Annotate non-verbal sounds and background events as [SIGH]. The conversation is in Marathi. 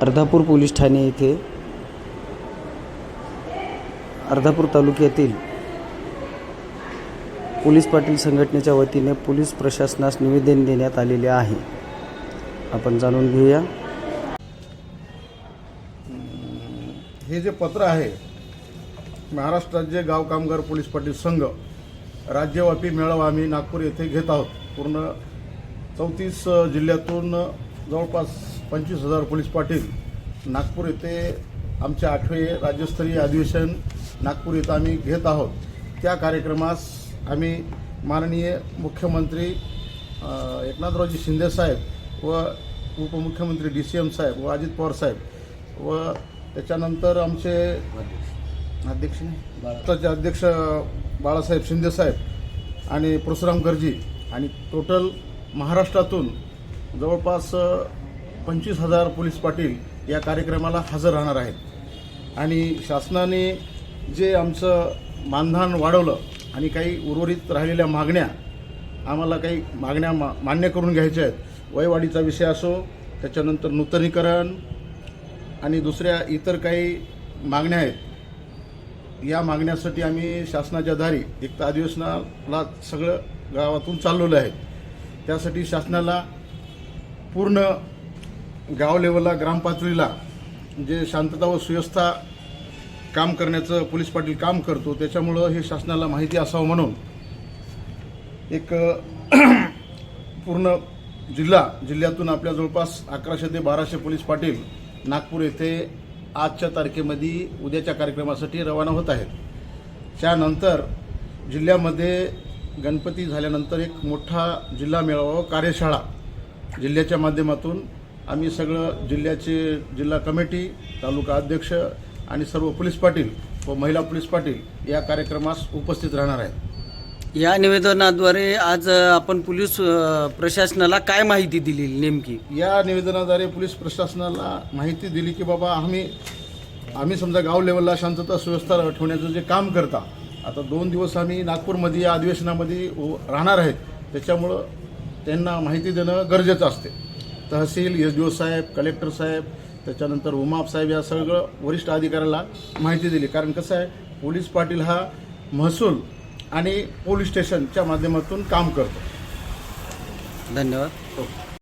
अर्धापूर पोलीस ठाणे येथे अर्धापूर तालुक्यातील पोलीस पाटील संघटनेच्या वतीने पोलीस प्रशासनास निवेदन देण्यात आलेले आहे. आपण जाणून घेऊया. हे जे पत्र आहे महाराष्ट्र राज्य गाव कामगार पोलीस पाटील संघ राज्यव्यापी मेळावा आम्ही नागपूर येथे घेत आहोत. पूर्ण चौतीस जिल्ह्यातून जवळपास पंचवीस हजार पोलीस पाटील नागपूर येथे आमचे आठवे राज्यस्तरीय अधिवेशन नागपूर येथे आम्ही घेत आहोत. त्या कार्यक्रमास आम्ही माननीय मुख्यमंत्री एकनाथरावजी शिंदेसाहेब व उपमुख्यमंत्री डी सी एम साहेब व अजित पवार साहेब व त्याच्यानंतर आमचे अध्यक्ष राष्ट्राचे अध्यक्ष बाळासाहेब शिंदेसाहेब आणि परशुराम गर्जी आणि टोटल महाराष्ट्रातून जवळपास पंचवीस हजार पोलीस पाटील या कार्यक्रमाला हजर राहणार आहेत. आणि शासनाने जे आमचं मानधन वाढवलं आणि काही उर्वरित राहिलेल्या मागण्या आम्हाला काही मागण्या मा मान्य करून घ्यायच्या आहेत. वयवाढीचा विषय असो त्याच्यानंतर नूतनीकरण आणि दुसऱ्या इतर काही मागण्या आहेत. या मागण्यासाठी आम्ही शासनाच्या दारी एक तर अधिवेशनाला सगळं गावातून चाललेलं आहे. त्यासाठी शासनाला पूर्ण गाव लेवलला ग्रामपातळीला जे शांतता व सुव्यवस्था काम करण्याचं पोलीस पाटील काम करतो त्याच्यामुळं हे शासनाला माहिती असावं म्हणून एक [CLEARS THROAT] पूर्ण जिल्हा जिल्ह्यातून आपल्या जवळपास अकराशे ते बाराशे पोलीस पाटील नागपूर येथे आजच्या तारखेमध्ये उद्याच्या कार्यक्रमासाठी रवाना होत आहेत. त्यानंतर जिल्ह्यामध्ये गणपती झाल्यानंतर एक मोठा जिल्हा मेळावा कार्यशाळा जिल्ह्याच्या माध्यमातून आम्ही सगळं जिल्ह्याचे जिल्हा कमिटी तालुका अध्यक्ष आणि सर्व पोलीस पाटील व महिला पोलीस पाटील या कार्यक्रमास उपस्थित राहणार आहेत. या निवेदनाद्वारे आज आपण पोलीस प्रशासनाला काय माहिती दिली नेमकी? या निवेदनाद्वारे पोलीस प्रशासनाला माहिती दिली की बाबा आम्ही आम्ही समजा गाव लेवलला शांतता सुव्यवस्था ठेवण्याचं जे काम करता आता दोन दिवस आम्ही नागपूरमध्ये या अधिवेशनामध्ये राहणार आहेत. त्याच्यामुळं त्यांना माहिती देणं गरजेचं असते. तहसील एस डी ओ साहेब कलेक्टर साहेब त्याच्यानंतर उमाप साहेब या सगळं वरिष्ठ अधिकाऱ्याला माहिती दिली. कारण कसं आहे पोलीस पाटील हा महसूल आणि पोलीस स्टेशनच्या माध्यमातून काम करतो. धन्यवाद. हो.